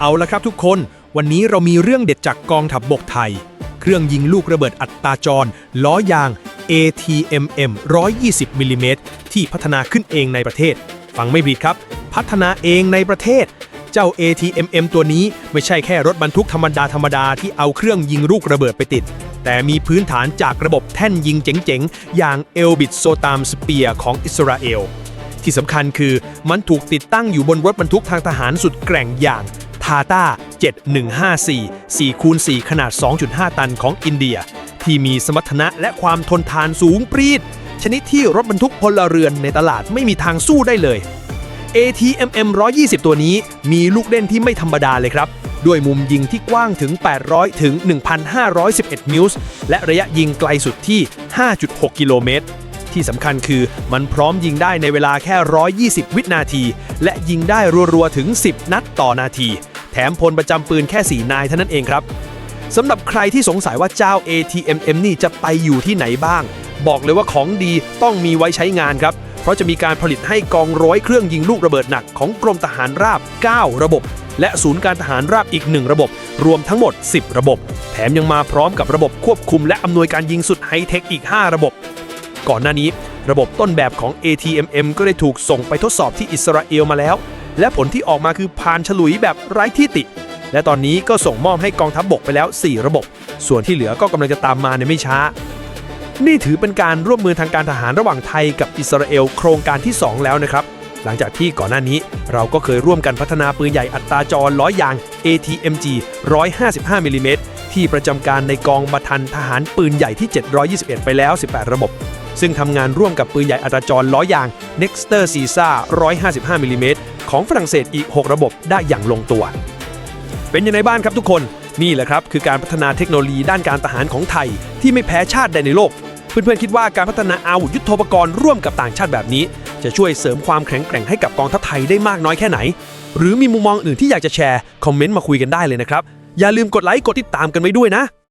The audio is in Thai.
เอาละครับทุกคน วันนี้เรามีเรื่องเด็ดจากกองทัพบบกไทย เครื่องยิงลูกระเบิดอัตราจร ล้อยาง ATMM 120มิลลิเมตรที่พัฒนาขึ้นเองในประเทศ ฟังไม่ผิดครับ พัฒนาเองในประเทศ เจ้า ATMM ตัวนี้ไม่ใช่แค่รถบรรทุกธรรมดาธรรมดาที่เอาเครื่องยิงลูกระเบิดไปติด แต่มีพื้นฐานจากระบบแท่นยิงเจ๋งๆ อย่าง Elbit s o t a m Spear ของอิสราเอลที่สำคัญคือมันถูกติดตั้งอยู่บนรถบรรทุกทางทหารสุดแกร่งอย่าง ทาตา7154 4คูณ4ขนาด 2.5 ตันของอินเดีย ที่มีสมรรถนะและความทนทานสูงปรีด ชนิดที่รถบรรทุกพลเรือนในตลาดไม่มีทางสู้ได้เลย ATMM 120 ตัวนี้มีลูกเล่นที่ไม่ธรรมดาเลยครับด้วยมุมยิงที่กว้างถึง 800 ถึง 1,511 มิลส์และระยะยิงไกลสุดที่ 5.6 กิโลเมตร ที่สำคัญคือมันพร้อมยิงได้ในเวลาแค่ 120 วินาที และยิงได้รัวๆ ถึง 10 นัดต่อนาที ถมพลประจำปืนแค่ 4 นายเท่านั้นเองครับสำหรับใครที่สงสัยว่าเจ้า ATMM นี่จะไปอยู่ที่ไหนบ้าง บอกเลยว่าของดีต้องมีไว้ใช้งานครับ เพราะจะมีการผลิตให้กองร้อยเครื่องยิงลูกระเบิดหนักของกรมทหารราบ 9 ระบบ และศูนย์การทหารราบอีก 1 ระบบ รวมทั้งหมด 10 ระบบ แถมยังมาพร้อมกับระบบควบคุม และอำนวยการยิงสุดไฮเทคอีก 5 ระบบ ก่อนหน้านี้ ระบบต้นแบบของ ATMM ก็ได้ถูกส่งไปทดสอบที่อิสราเอลมาแล้ว และผลที่ออกมาคือผ่านฉลุยแบบไร้ที่ติ และตอนนี้ก็ส่งมอบให้กองทัพบบกไปแล้ว 4 ระบบ ส่วนที่เหลือก็กำลังจะตามมาในไม่ช้า นี่ถือเป็นการร่วมมือทางการทหารระหว่างไทยกับอิสราเอลโครงการที่ 2 แล้วนะครับ หลังจากที่ก่อนหน้านี้เราก็เคยร่วมกันพัฒนาปืนใหญ่อัตราจรล้อยยาง ATMG 155มิลลิเมตรที่ประจำการในกองบัทันทหารปืนใหญ่ที่ 721 ไปแล้ว 18 ระบบ ซึ่งทำงานร่วมกับปืนใหญ่อัตราจรล้อยาง Nexter Caesar 155มิลลิเมตร ของฝรั่งเศสอีก 6 ระบบได้อย่างลงตัว เป็นยังไงบ้างครับทุกคนนี่แหละครับคือการพัฒนาเทคโนโลยีด้านการทหารของไทย ที่ไม่แพ้ชาติใดในโลก เพื่อนๆคิดว่าการพัฒนาอาวุธยุทโธปกรณ์ร่วมกับต่างชาติแบบนี้ จะช่วยเสริมความแข็งแกร่งให้กับกองทัพไทยได้มากน้อยแค่ไหน หรือมีมุมมองอื่นที่อยากจะแชร์คอมเมนต์มาคุยกันได้เลยนะครับอย่าลืมกดไลค์กดติดตามกันไว้ด้วยนะ